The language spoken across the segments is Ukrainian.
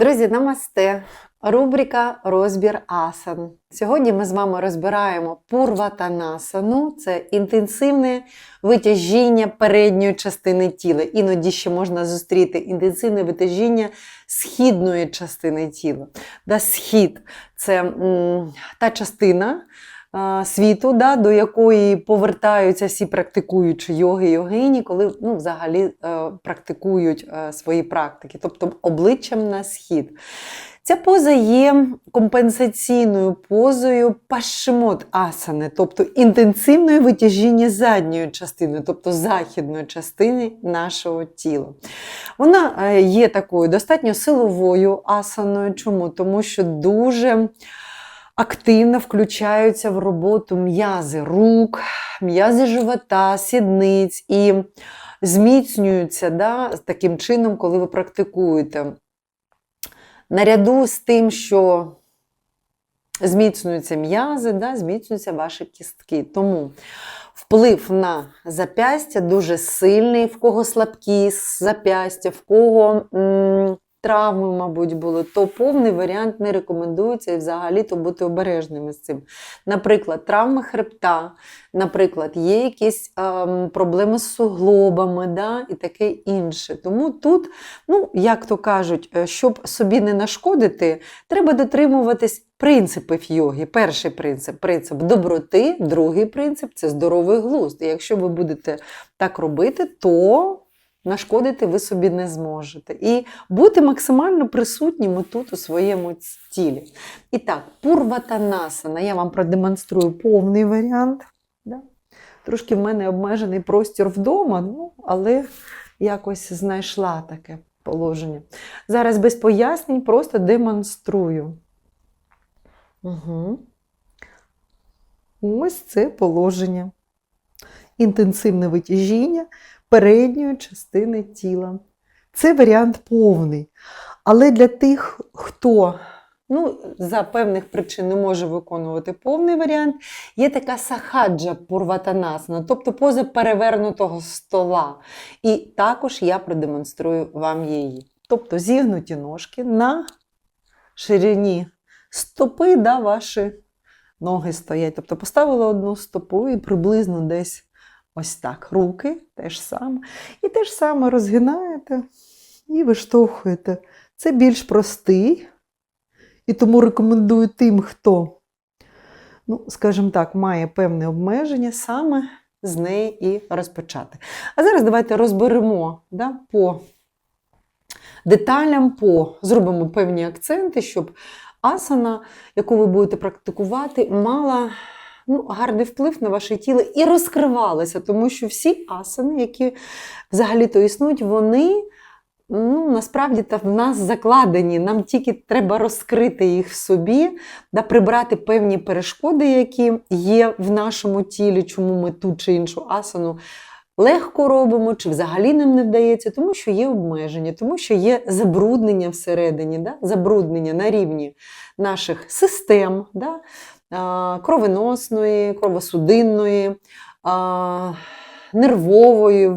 Друзі, намасте! Рубрика Розбір асан. Сьогодні ми з вами розбираємо пурватанасану. Це інтенсивне витяжіння передньої частини тіла. Іноді ще можна зустріти інтенсивне витяжіння східної частини тіла. Да, схід це м, та частина світу, да, до якої повертаються всі практикуючі йоги йогині, коли ну, взагалі е, практикують е, свої практики, тобто обличчям на схід. Ця поза є компенсаційною позою пашимот асани, тобто інтенсивне витяжіння задньої частини, тобто західної частини нашого тіла. Вона е, є такою достатньо силовою асаною. Чому? Тому що дуже активно включаються в роботу м'язи рук, м'язи живота, сідниць і зміцнюються да, таким чином, коли ви практикуєте. Наряду з тим, що зміцнюються м'язи, да, зміцнюються ваші кістки. Тому вплив на запястя дуже сильний, в кого слабкі запястя, в кого м, травми, мабуть, були, то повний варіант не рекомендується і взагалі то бути обережними з цим. Наприклад, травми хребта, наприклад, є якісь ем, проблеми з суглобами да, і таке інше. Тому тут, ну, як то кажуть, е, щоб собі не нашкодити, треба дотримуватись принципів йоги. Перший принцип принцип доброти, другий принцип це здоровий глузд. І якщо ви будете так робити, то нашкодити ви собі не зможете. І бути максимально присутніми тут у своєму тілі. І так, пурватанасана. Я вам продемонструю повний варіант. Да? Трошки в мене обмежений простір вдома, ну, але якось знайшла таке положення. Зараз без пояснень просто демонструю. Угу. Ось це положення. Інтенсивне витяжіння передньої частини тіла. Це варіант повний. Але для тих, хто ну, за певних причин не може виконувати повний варіант, є така сахаджа пурватанасана, тобто поза перевернутого стола. І також я продемонструю вам її. Тобто зігнуті ножки на ширині стопи, да, ваші ноги стоять. Тобто поставили одну стопу і приблизно десь ось так. Руки теж саме. І те ж саме розгинаєте і виштовхуєте. Це більш простий. І тому рекомендую тим, хто, ну, скажімо так, має певне обмеження, саме з неї і розпочати. А зараз давайте розберемо да, по деталям, по, зробимо певні акценти, щоб асана, яку ви будете практикувати, мала ну, гарний вплив на ваше тіло і розкривалася, тому що всі асани, які взагалі-то існують, вони ну, насправді в нас закладені. Нам тільки треба розкрити їх в собі, да, прибрати певні перешкоди, які є в нашому тілі, чому ми ту чи іншу асану. Легко робимо, чи взагалі нам не вдається, тому що є обмеження, тому що є забруднення всередині, да? забруднення на рівні наших систем, да? А, кровоносної, кровосудинної, нервової,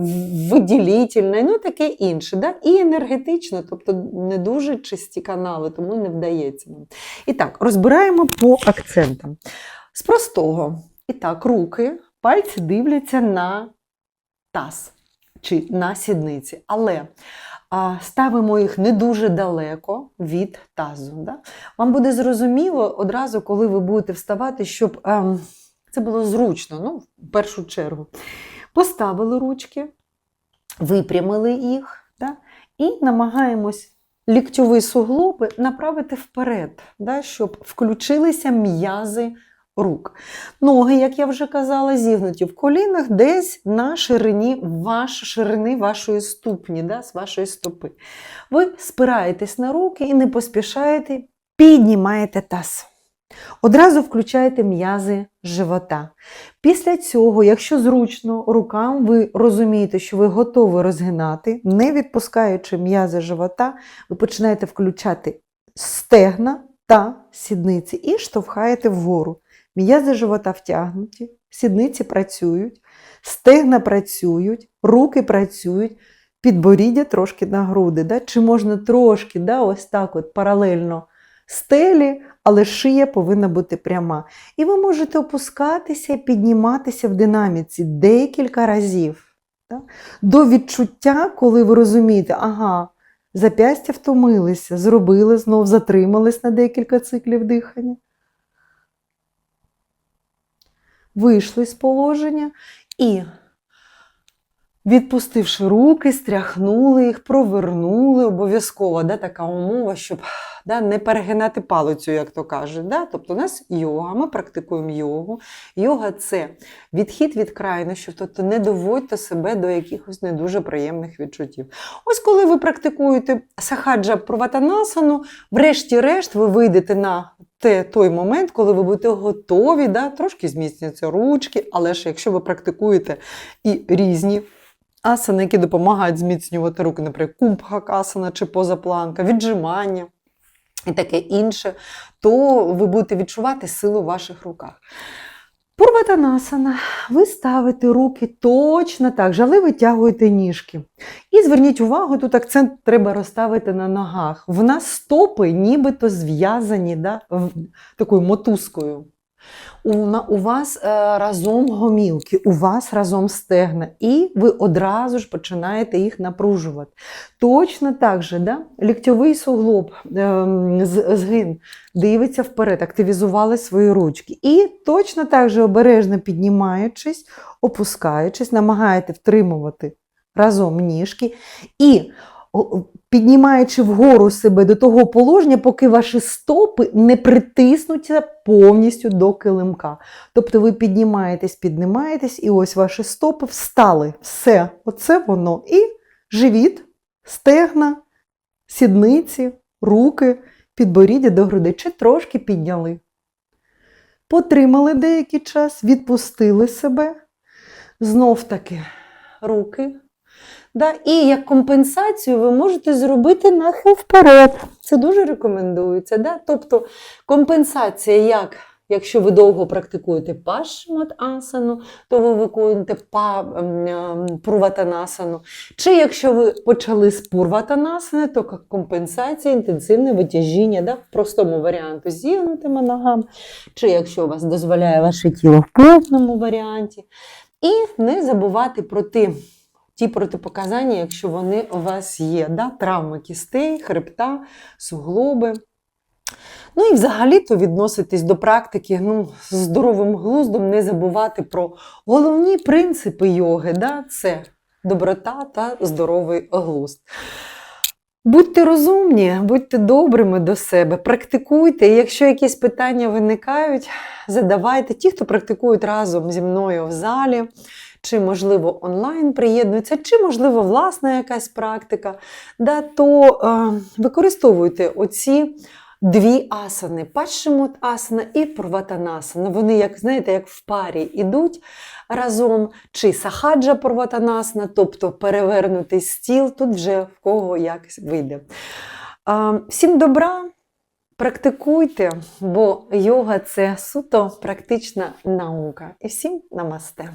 виділітельної, ну таке інше. Да? І енергетично, тобто не дуже чисті канали, тому не вдається нам. І так, розбираємо по акцентам. З простого. І так, руки, пальці дивляться на таз чи на сідниці. Але ставимо їх не дуже далеко від тазу. Да? Вам буде зрозуміло одразу, коли ви будете вставати, щоб ем, це було зручно, ну, в першу чергу. Поставили ручки, випрямили їх да? і намагаємось ліктьові суглоби направити вперед, да? щоб включилися м'язи рук. Ноги, як я вже казала, зігнуті в колінах десь на ширині ваш, ширини вашої ступні, да, з вашої стопи. Ви спираєтесь на руки і не поспішаєте, піднімаєте таз. Одразу включаєте м'язи живота. Після цього, якщо зручно рукам, ви розумієте, що ви готові розгинати, не відпускаючи м'язи живота, ви починаєте включати стегна та сідниці і штовхаєте вгору. М'язи живота втягнуті, сідниці працюють, стегна працюють, руки працюють. підборіддя трошки на груди. Да? Чи можна трошки да, ось так от паралельно стелі, але шия повинна бути пряма. І ви можете опускатися і підніматися в динаміці декілька разів. Да? До відчуття, коли ви розумієте, ага, зап'ястя втомилися, зробили знов, затримались на декілька циклів дихання. Вийшли з положення і, відпустивши руки, стряхнули їх, провернули обов'язково. Да, така умова, щоб да, не перегинати палицю, як то кажуть. Да? Тобто у нас йога, ми практикуємо йогу. Йога це відхід від крайнощів, тобто не доводьте себе до якихось не дуже приємних відчуттів. Ось коли ви практикуєте сахаджа проватанасану, врешті-решт ви вийдете на те, той момент, коли ви будете готові, да, трошки зміцняться ручки, але ж якщо ви практикуєте і різні асани, які допомагають зміцнювати руки, наприклад, кумбхакасана чи позапланка, віджимання і таке інше, то ви будете відчувати силу в ваших руках. Пурватанасана, ви ставите руки точно так же, але витягуєте ніжки. І зверніть увагу, тут акцент треба розставити на ногах. В нас стопи нібито зв'язані да, такою мотузкою. У, у вас е, разом гомілки, у вас разом стегна, і ви одразу ж починаєте їх напружувати. Точно так же, да? ліктьовий суглоб, ем, згин дивиться вперед, активізували свої ручки. І точно так же обережно піднімаючись, опускаючись, намагаєте втримувати разом ніжки і піднімаючи вгору себе до того положення, поки ваші стопи не притиснуться повністю до килимка. Тобто ви піднімаєтесь, піднімаєтесь, і ось ваші стопи встали. Все, оце воно. І живіт, стегна, сідниці, руки, підборіддя до грудей, чи трошки підняли. Потримали деякий час, відпустили себе. Знов таки руки. Да, і як компенсацію ви можете зробити нахил вперед. Це дуже рекомендується. Да? Тобто компенсація, як якщо ви довго практикуєте пашмат асану, то ви виконуєте па, ем, ем, пурватанасану. Чи якщо ви почали з пурватанасани, то як компенсація інтенсивне витяжіння да? в простому варіанті зігнутими ногами, чи якщо вас дозволяє ваше тіло в повному варіанті. І не забувати про ті ті протипоказання, якщо вони у вас є. Да? Травми кістей, хребта, суглоби. Ну і взагалі-то відноситись до практики ну, з здоровим глуздом, не забувати про головні принципи йоги. Да? Це доброта та здоровий глузд. Будьте розумні, будьте добрими до себе, практикуйте. І якщо якісь питання виникають, задавайте. Ті, хто практикують разом зі мною в залі, чи, можливо, онлайн приєднуються, чи, можливо, власна якась практика, да, то е, використовуйте оці дві асани: Пашимут асана і Пурватанасана. Вони, як знаєте, як в парі ідуть разом, чи сахаджа Пурватанасана, тобто перевернутий стіл, тут вже в кого як вийде. Е, всім добра! Практикуйте, бо йога це суто практична наука. І всім намасте.